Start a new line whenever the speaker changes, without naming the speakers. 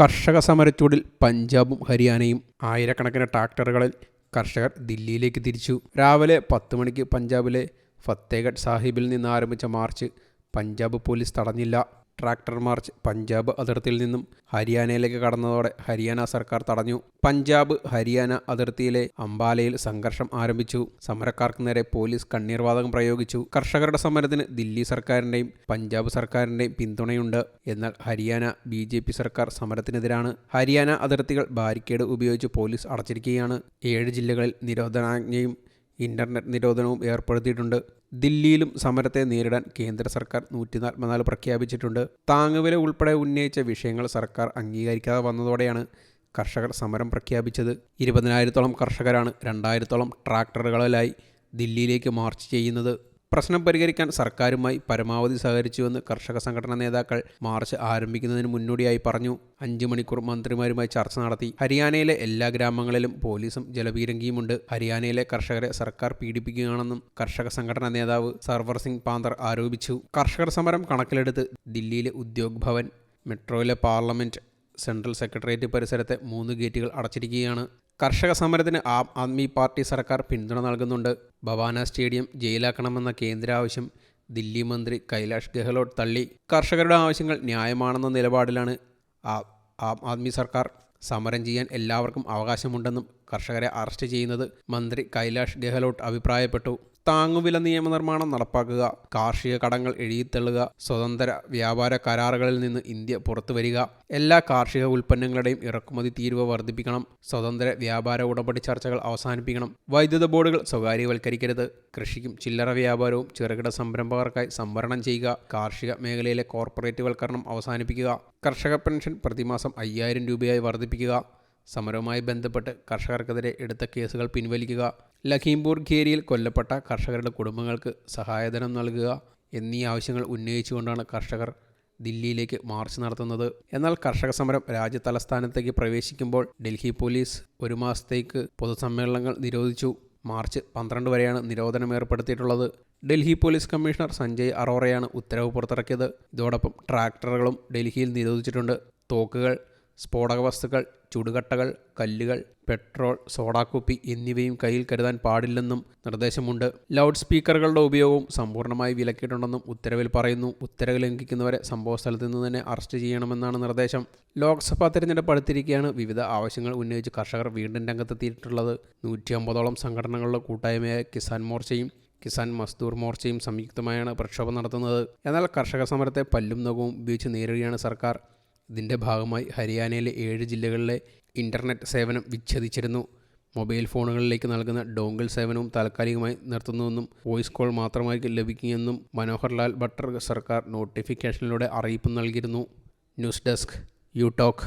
കർഷക സമരച്ചൂടിൽ പഞ്ചാബും ഹരിയാനയും ആയിരക്കണക്കിന് ട്രാക്ടറുകളിൽ കർഷകർ ദില്ലിയിലേക്ക് തിരിച്ചു. രാവിലെ പത്ത് മണിക്ക് പഞ്ചാബിലെ ഫത്തേഗഡ് സാഹിബിൽ നിന്ന് ആരംഭിച്ച മാർച്ച് പഞ്ചാബ് പോലീസ് തടഞ്ഞില്ല. ട്രാക്ടർ മാർച്ച് പഞ്ചാബ് അതിർത്തിയിൽ നിന്നും ഹരിയാനയിലേക്ക് കടന്നതോടെ ഹരിയാന സർക്കാർ തടഞ്ഞു. പഞ്ചാബ് ഹരിയാന അതിർത്തിയിലെ അംബാലയിൽ സംഘർഷം ആരംഭിച്ചു. സമരക്കാർക്ക് നേരെ പോലീസ് കണ്ണീർവാതകം പ്രയോഗിച്ചു. കർഷകരുടെ സമരത്തിന് ദില്ലി സർക്കാരിന്റെയും പഞ്ചാബ് സർക്കാരിന്റെയും പിന്തുണയുണ്ട്. എന്നാൽ ഹരിയാന ബി ജെ പി സർക്കാർ സമരത്തിനെതിരാണ്. ഹരിയാന അതിർത്തികൾ ബാരിക്കേഡ് ഉപയോഗിച്ച് പോലീസ് അടച്ചിരിക്കുകയാണ്. ഏഴ് ജില്ലകളിൽ നിരോധനാജ്ഞയും ഇന്റർനെറ്റ് നിരോധനവും ഏർപ്പെടുത്തിയിട്ടുണ്ട്. ദില്ലിയിലും സമരത്തെ നേരിടാൻ കേന്ദ്ര സർക്കാർ നൂറ്റി നാൽപ്പത്തിനാല് പ്രഖ്യാപിച്ചിട്ടുണ്ട്. താങ്ങുവില ഉൾപ്പെടെ ഉന്നയിച്ച വിഷയങ്ങൾ സർക്കാർ അംഗീകരിക്കാതെ വന്നതോടെയാണ് കർഷകർ സമരം പ്രഖ്യാപിച്ചത്. ഇരുപതിനായിരത്തോളം കർഷകരാണ് രണ്ടായിരത്തോളം ട്രാക്ടറുകളിലായി ദില്ലിയിലേക്ക് മാർച്ച് ചെയ്യുന്നത്. പ്രശ്നം പരിഹരിക്കാൻ സർക്കാരുമായി പരമാവധി സഹകരിച്ചുവെന്ന് കർഷക സംഘടനാ നേതാക്കൾ മാർച്ച് ആരംഭിക്കുന്നതിന് മുന്നോടിയായി പറഞ്ഞു. അഞ്ചു മണിക്കൂർ മന്ത്രിമാരുമായി ചർച്ച നടത്തി. ഹരിയാനയിലെ എല്ലാ ഗ്രാമങ്ങളിലും പോലീസും ജലപീരങ്കിയുമുണ്ട്. ഹരിയാനയിലെ കർഷകരെ സർക്കാർ പീഡിപ്പിക്കുകയാണെന്നും കർഷക സംഘടനാ നേതാവ് സർവർ സിംഗ് പാന്തർ ആരോപിച്ചു. കർഷകർ സമരം കണക്കിലെടുത്ത് ദില്ലിയിലെ ഉദ്യോഗ് ഭവൻ മെട്രോയിലെ പാർലമെന്റ് സെൻട്രൽ സെക്രട്ടേറിയറ്റ് പരിസരത്തെ മൂന്ന് ഗേറ്റുകൾ അടച്ചിരിക്കുകയാണ്. കർഷക സമരത്തിന് ആം ആദ്മി പാർട്ടി സർക്കാർ പിന്തുണ നൽകുന്നുണ്ട്. ഭവാന സ്റ്റേഡിയം ജയിലാക്കണമെന്ന കേന്ദ്ര ആവശ്യം ദില്ലി മന്ത്രി കൈലാഷ് ഗെഹ്ലോട്ട് തള്ളി. കർഷകരുടെ ആവശ്യങ്ങൾ ന്യായമാണെന്ന നിലപാടിലാണ് ആ- ആദ്മി സർക്കാർ. സമരം ചെയ്യാൻ എല്ലാവർക്കും അവകാശമുണ്ടെന്നും കർഷകരെ അറസ്റ്റ് ചെയ്യുന്നത്. മന്ത്രി കൈലാഷ് ഗെഹ്ലോട്ട് അഭിപ്രായപ്പെട്ടു. താങ്ങുവില നിയമനിർമ്മാണം നടപ്പാക്കുക കാർഷിക കടങ്ങൾ എഴുതിത്തള്ളുക സ്വതന്ത്ര വ്യാപാര കരാറുകളിൽ നിന്ന് ഇന്ത്യ പുറത്തുവരിക എല്ലാ കാർഷിക ഉൽപ്പന്നങ്ങളുടെയും ഇറക്കുമതി തീരുവ വർദ്ധിപ്പിക്കണം സ്വതന്ത്ര വ്യാപാര ഉടമ്പടി ചർച്ചകൾ അവസാനിപ്പിക്കണം വൈദ്യുത ബോർഡുകൾ സ്വകാര്യവൽക്കരിക്കരുത് കൃഷിക്കും ചില്ലറ വ്യാപാരവും ചെറുകിട സംരംഭകർക്കായി സംവരണം ചെയ്യുക കാർഷിക മേഖലയിലെ കോർപ്പറേറ്റുവൽക്കരണം അവസാനിപ്പിക്കുക കർഷക പെൻഷൻ പ്രതിമാസം അയ്യായിരം രൂപയായി വർദ്ധിപ്പിക്കുക സമരവുമായി ബന്ധപ്പെട്ട് കർഷകർക്കെതിരെ എടുത്ത കേസുകൾ പിൻവലിക്കുക ലഖീംപൂർ ഖേരിയിൽ കൊല്ലപ്പെട്ട കർഷകരുടെ കുടുംബങ്ങൾക്ക് സഹായധനം നൽകുക എന്നീ ആവശ്യങ്ങൾ ഉന്നയിച്ചുകൊണ്ടാണ് കർഷകർ ദില്ലിയിലേക്ക് മാർച്ച് നടത്തുന്നത്. എന്നാൽ കർഷക സമരം രാജ്യ തലസ്ഥാനത്തേക്ക് പ്രവേശിക്കുമ്പോൾ ഡൽഹി പോലീസ് ഒരു മാസത്തേക്ക് പൊതുസമ്മേളനങ്ങൾ നിരോധിച്ചു. മാർച്ച് പന്ത്രണ്ട് വരെയാണ് നിരോധനം ഏർപ്പെടുത്തിയിട്ടുള്ളത്. ഡൽഹി പോലീസ് കമ്മീഷണർ സഞ്ജയ് അറോറയാണ് ഉത്തരവ് പുറത്തിറക്കിയത്. ഇതോടൊപ്പം ട്രാക്ടറുകളും ഡൽഹിയിൽ നിരോധിച്ചിട്ടുണ്ട്. തോക്കുകൾ സ്ഫോടക വസ്തുക്കൾ ചുടുകട്ടകൾ കല്ലുകൾ പെട്രോൾ സോഡാക്കുപ്പി എന്നിവയും കയ്യിൽ കരുതാൻ പാടില്ലെന്നും നിർദ്ദേശമുണ്ട്. ലൗഡ് സ്പീക്കറുകളുടെ ഉപയോഗവും സമ്പൂർണമായി വിലക്കിയിട്ടുണ്ടെന്നും ഉത്തരവിൽ പറയുന്നു. ഉത്തരവ് ലംഘിക്കുന്നവരെ സംഭവസ്ഥലത്ത് നിന്ന് തന്നെ അറസ്റ്റ് ചെയ്യണമെന്നാണ് നിർദ്ദേശം. ലോക്സഭാ തെരഞ്ഞെടുപ്പ് അടുത്തിരിക്കെയാണ് വിവിധ ആവശ്യങ്ങൾ ഉന്നയിച്ച് കർഷകർ വീണ്ടും രംഗത്തെത്തിയിട്ടുള്ളത്. നൂറ്റി അമ്പതോളം സംഘടനകളുടെ കൂട്ടായ്മയായ കിസാൻ മോർച്ചയും കിസാൻ മസ്ദൂർ മോർച്ചയും സംയുക്തമായാണ് പ്രക്ഷോഭം നടത്തുന്നത്. എന്നാൽ കർഷക സമരത്തെ പല്ലും നഖവും ഉപയോഗിച്ച് നേരിടുകയാണ് സർക്കാർ. ഇതിന്റെ ഭാഗമായി ഹരിയാനയിലെ ഏഴ് ജില്ലകളിലെ ഇന്റർനെറ്റ് സേവനം വിച്ഛേദിച്ചിരുന്നു. മൊബൈൽ ഫോണുകളിലേക്ക് നൽകുന്ന ഡോങ്കിൾ സേവനവും താൽക്കാലികമായി നിർത്തുന്നുവെന്നും വോയിസ് കോൾ മാത്രമായിരിക്കും ലഭിക്കുമെന്നും മനോഹർ ലാൽ ഭട്ടർ സർക്കാർ നോട്ടിഫിക്കേഷനിലൂടെ അറിയിപ്പ് നൽകിയിരുന്നു. News desk you talk